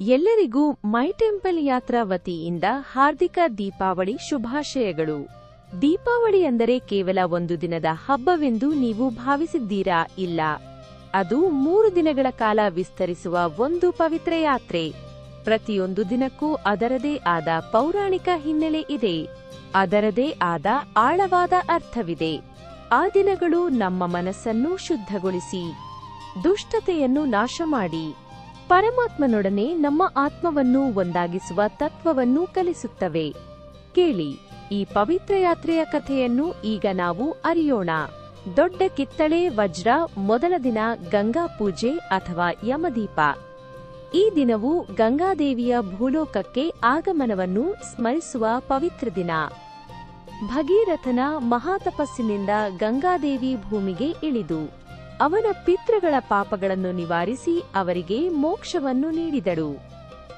ಎಲ್ಲರಿಗೂ ಮೈ ಟೆಂಪಲ್ ಯಾತ್ರಾ ವತಿಯಿಂದ ಹಾರ್ದಿಕ ದೀಪಾವಳಿ ಶುಭಾಶಯಗಳು. ದೀಪಾವಳಿ ಅಂದರೆ ಕೇವಲ ಒಂದು ದಿನದ ಹಬ್ಬವೆಂದು ನೀವು ಭಾವಿಸಿದ್ದೀರಾ ಇಲ್ಲ? ಅದು ಮೂರು ದಿನಗಳ ಕಾಲ ವಿಸ್ತರಿಸುವ ಒಂದು ಪವಿತ್ರ ಯಾತ್ರೆ. ಪ್ರತಿಯೊಂದು ದಿನಕ್ಕೂ ಅದರದೇ ಆದ ಪೌರಾಣಿಕ ಹಿನ್ನೆಲೆ ಇದೆ. ಅದರದೇ ಆದ ಆಳವಾದ ಅರ್ಥವಿದೆ. ಆ ದಿನಗಳು ನಮ್ಮ ಮನಸ್ಸನ್ನು ಶುದ್ಧಗೊಳಿಸಿ. ದುಷ್ಟತೆಯನ್ನು ನಾಶ ಮಾಡಿ ಪರಮಾತ್ಮನೊಡನೆ ನಮ್ಮ ಆತ್ಮವನ್ನು ಒಂದಾಗಿಸುವ ತತ್ವವನ್ನು ಕಲಿಸುತ್ತವೆ. ಕೇಳಿ, ಈ ಪವಿತ್ರ ಯಾತ್ರೆಯ ಕಥೆಯನ್ನು ಈಗ ನಾವು ಅರಿಯೋಣ. ದೊಡ್ಡ ಕಿತ್ತಳೆ ವಜ್ರ ಮೊದಲ ದಿನ ಗಂಗಾ ಪೂಜೆ ಅಥವಾ ಯಮದೀಪ. ಈ ದಿನವು ಗಂಗಾದೇವಿಯ ಭೂಲೋಕಕ್ಕೆ ಆಗಮನವನ್ನು ಸ್ಮರಿಸುವ ಪವಿತ್ರ ದಿನ. ಭಗೀರಥನ ಮಹಾತಪಸ್ಸಿನಿಂದ ಗಂಗಾದೇವಿ ಭೂಮಿಗೆ ಇಳಿದು ಅವನ ಪಿತೃಗಳ ಪಾಪಗಳನ್ನು ನಿವಾರಿಸಿ ಅವರಿಗೆ ಮೋಕ್ಷವನ್ನು ನೀಡಿದಳು.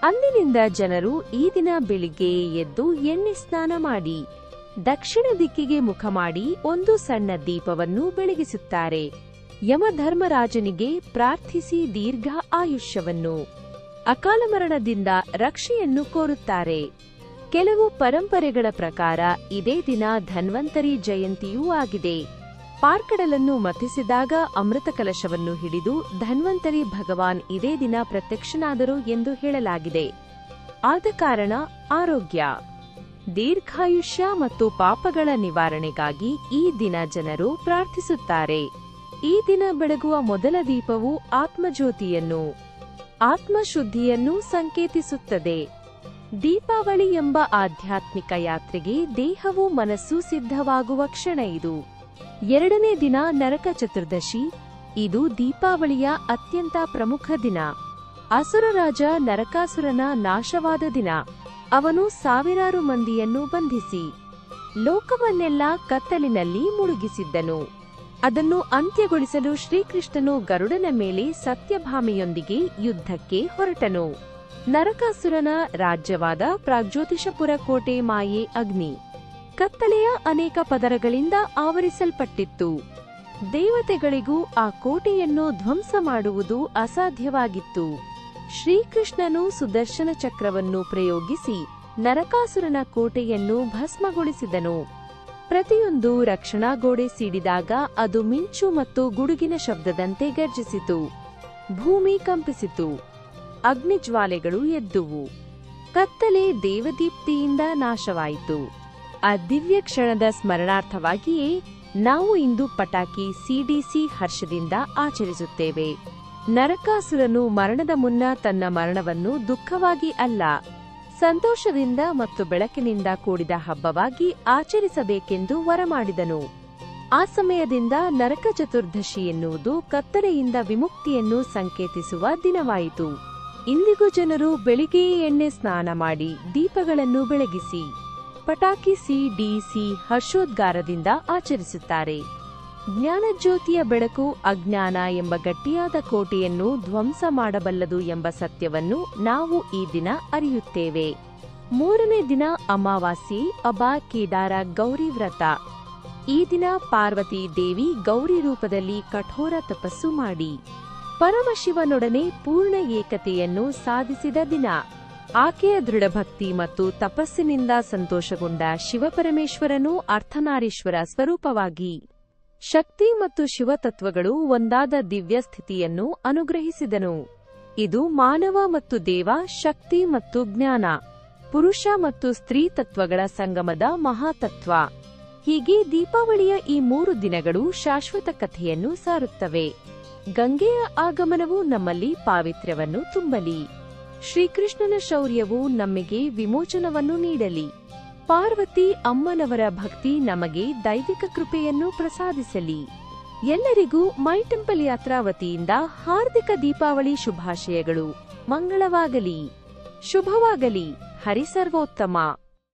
ಅಂದಿನಿಂದ ಜನರು ಈ ದಿನ ಬೆಳಿಗ್ಗೆ ಎದ್ದು ಎಣ್ಣೆ ಸ್ನಾನ ಮಾಡಿ, ದಕ್ಷಿಣ ದಿಕ್ಕಿಗೆ ಮುಖ ಮಾಡಿ ಒಂದು ಸಣ್ಣ ದೀಪವನ್ನು ಬೆಳಗಿಸುತ್ತಾರೆ. ಯಮಧರ್ಮರಾಜನಿಗೆ ಪ್ರಾರ್ಥಿಸಿ ದೀರ್ಘ ಆಯುಷ್ಯವನ್ನು. ಅಕಾಲ ಮರಣದಿಂದ ರಕ್ಷೆಯನ್ನು ಕೋರುತ್ತಾರೆ. ಕೆಲವು ಪರಂಪರೆಗಳ ಪ್ರಕಾರ ಇದೇ ದಿನ ಧನ್ವಂತರಿ ಜಯಂತಿಯೂ ಆಗಿದೆ. ಪಾರ್ಕಡಲನ್ನು ಮಥಿಸಿದಾಗ ಅಮೃತ ಕಲಶವನ್ನು ಹಿಡಿದು ಧನ್ವಂತರಿ ಭಗವಾನ್ ಇದೇ ದಿನ ಪ್ರತ್ಯಕ್ಷನಾದರು ಎಂದು ಹೇಳಲಾಗಿದೆ. ಆದ ಕಾರಣ ಆರೋಗ್ಯ. ದೀರ್ಘಾಯುಷ್ಯ ಮತ್ತು ಪಾಪಗಳ ನಿವಾರಣೆಗಾಗಿ ಈ ದಿನ ಜನರು ಪ್ರಾರ್ಥಿಸುತ್ತಾರೆ. ಈ ದಿನ ಬೆಳಗುವ ಮೊದಲ ದೀಪವು ಆತ್ಮಜ್ಯೋತಿಯನ್ನು, ಆತ್ಮಶುದ್ಧಿಯನ್ನು ಸಂಕೇತಿಸುತ್ತದೆ. ದೀಪಾವಳಿ ಎಂಬ ಆಧ್ಯಾತ್ಮಿಕ ಯಾತ್ರೆಗೆ ದೇಹವು ಮನಸ್ಸು ಸಿದ್ಧವಾಗುವ ಕ್ಷಣ ಇದು. ಎರಡನೇ ದಿನ ನರಕ ಚತುರ್ದಶಿ. ಇದು ದೀಪಾವಳಿಯ ಅತ್ಯಂತ ಪ್ರಮುಖ ದಿನ. ಅಸುರರಾಜ ನರಕಾಸುರನ ನಾಶವಾದ ದಿನ. ಅವನು ಸಾವಿರಾರು ಮಂದಿಯನ್ನು ಬಂಧಿಸಿ, ಲೋಕವನ್ನೆಲ್ಲ ಕತ್ತಲಿನಲ್ಲಿ ಮುಳುಗಿಸಿದ್ದನು. ಅದನ್ನು ಅಂತ್ಯಗೊಳಿಸಲು ಶ್ರೀಕೃಷ್ಣನು ಗರುಡನ ಮೇಲೆ ಸತ್ಯಭಾಮೆಯೊಂದಿಗೆ ಯುದ್ಧಕ್ಕೆ ಹೊರಟನು. ನರಕಾಸುರನ ರಾಜ್ಯವಾದ ಪ್ರಾಗ್ಜ್ಯೋತಿಷಪುರ ಕೋಟೆ ಮಾಯೆ ಅಗ್ನಿ. ಕತ್ತಲೆಯ ಅನೇಕ ಪದರಗಳಿಂದ ಆವರಿಸಲ್ಪಟ್ಟಿತ್ತು. ದೇವತೆಗಳಿಗೂ ಆ ಕೋಟೆಯನ್ನು ಧ್ವಂಸ ಮಾಡುವುದು ಅಸಾಧ್ಯವಾಗಿತ್ತು. ಶ್ರೀಕೃಷ್ಣನು ಸುದರ್ಶನ ಚಕ್ರವನ್ನು ಪ್ರಯೋಗಿಸಿ ನರಕಾಸುರನ ಕೋಟೆಯನ್ನು ಭಸ್ಮಗೊಳಿಸಿದನು. ಪ್ರತಿಯೊಂದು ರಕ್ಷಣಾ ಗೋಡೆ ಸೀಡಿದಾಗ ಅದು ಮಿಂಚು ಮತ್ತು ಗುಡುಗಿನ ಶಬ್ದದಂತೆ ಗರ್ಜಿಸಿತು ಭೂಮಿ ಕಂಪಿಸಿತು. ಅಗ್ನಿಜ್ವಾಲೆಗಳು ಎದ್ದುವು. ಕತ್ತಲೆ ದೇವದೀಪ್ತಿಯಿಂದ ನಾಶವಾಯಿತು. ಆ ದಿವ್ಯ ಕ್ಷಣದ ಸ್ಮರಣಾರ್ಥವಾಗಿಯೇ ನಾವು ಇಂದು ಪಟಾಕಿ ಸಿಡಿಸಿ ಹರ್ಷದಿಂದ ಆಚರಿಸುತ್ತೇವೆ. ನರಕಾಸುರನು ಮರಣದ ಮುನ್ನ ತನ್ನ ಮರಣವನ್ನು ದುಃಖವಾಗಿ ಅಲ್ಲ, ಸಂತೋಷದಿಂದ ಮತ್ತು ಬೆಳಕಿನಿಂದ ಕೂಡಿದ ಹಬ್ಬವಾಗಿ ಆಚರಿಸಬೇಕೆಂದು ವರಮಾಡಿದನು. ಆ ಸಮಯದಿಂದ ನರಕ ಚತುರ್ದಶಿ ಎನ್ನುವುದು ಕತ್ತಲೆಯಿಂದ ವಿಮುಕ್ತಿಯನ್ನು ಸಂಕೇತಿಸುವ ದಿನವಾಯಿತು. ಇಂದಿಗೂ ಜನರು ಬೆಳಿಗ್ಗೆಯೇ ಎಣ್ಣೆ ಸ್ನಾನ ಮಾಡಿ ದೀಪಗಳನ್ನು ಬೆಳಗಿಸಿ. ಪಟಾಕಿ ಸಿಡಿಸಿ ಹರ್ಷೋದ್ಗಾರದಿಂದ ಆಚರಿಸುತ್ತಾರೆ. ಜ್ಞಾನಜ್ಯೋತಿಯ ಬೆಳಕು ಅಜ್ಞಾನ ಎಂಬ ಗಟ್ಟಿಯಾದ ಕೋಟೆಯನ್ನು ಧ್ವಂಸ ಮಾಡಬಲ್ಲದು ಎಂಬ ಸತ್ಯವನ್ನು ನಾವು ಈ ದಿನ ಅರಿಯುತ್ತೇವೆ. ಮೂರನೇ ದಿನ ಅಮಾವಾಸ್ಯೆ, ಅಬಾ ಕೇದಾರ ಗೌರಿ ವ್ರತ. ಈ ದಿನ ಪಾರ್ವತಿ ದೇವಿ ಗೌರಿ ರೂಪದಲ್ಲಿ ಕಠೋರ ತಪಸ್ಸು ಮಾಡಿ. ಪರಮಶಿವನೊಡನೆ ಪೂರ್ಣ ಏಕತೆಯನ್ನು ಸಾಧಿಸಿದ ದಿನ. ಆಕೆಯ ದೃಢಭಕ್ತಿ ಮತ್ತು ತಪಸ್ಸಿನಿಂದ ಸಂತೋಷಗೊಂಡ ಶಿವಪರಮೇಶ್ವರನು ಅರ್ಥನಾರೀಶ್ವರ ಸ್ವರೂಪವಾಗಿ ಶಕ್ತಿ ಮತ್ತು ಶಿವತತ್ವಗಳು ಒಂದಾದ ದಿವ್ಯ ಸ್ಥಿತಿಯನ್ನು ಅನುಗ್ರಹಿಸಿದನು. ಇದು ಮಾನವ ಮತ್ತು ದೇವ, ಶಕ್ತಿ ಮತ್ತು ಜ್ಞಾನ, ಪುರುಷ ಮತ್ತು ಸ್ತ್ರೀ ತತ್ವಗಳ ಸಂಗಮದ ಮಹಾತತ್ವ. ಹೀಗೆ ದೀಪಾವಳಿಯ ಈ ಮೂರು ದಿನಗಳು ಶಾಶ್ವತ ಕಥೆಯನ್ನು ಸಾರುತ್ತವೆ. ಗಂಗೆಯ ಆಗಮನವು ನಮ್ಮಲ್ಲಿ ಪಾವಿತ್ರ್ಯವನ್ನು ತುಂಬಲಿ. ಶ್ರೀಕೃಷ್ಣನ ಶೌರ್ಯವು ನಮಗೆ ವಿಮೋಚನವನ್ನು ನೀಡಲಿ. ಪಾರ್ವತಿ ಅಮ್ಮನವರ ಭಕ್ತಿ ನಮಗೆ ದೈವಿಕ ಕೃಪೆಯನ್ನು ಪ್ರಸಾದಿಸಲಿ. ಎಲ್ಲರಿಗೂ ಮೈ ಟೆಂಪಲ್ ಯಾತ್ರಾ ವತಿಯಿಂದ ಹಾರ್ದಿಕ ದೀಪಾವಳಿ ಶುಭಾಶಯಗಳು. ಮಂಗಳವಾಗಲಿ. ಶುಭವಾಗಲಿ. ಹರಿಸರ್ವೋತ್ತಮ.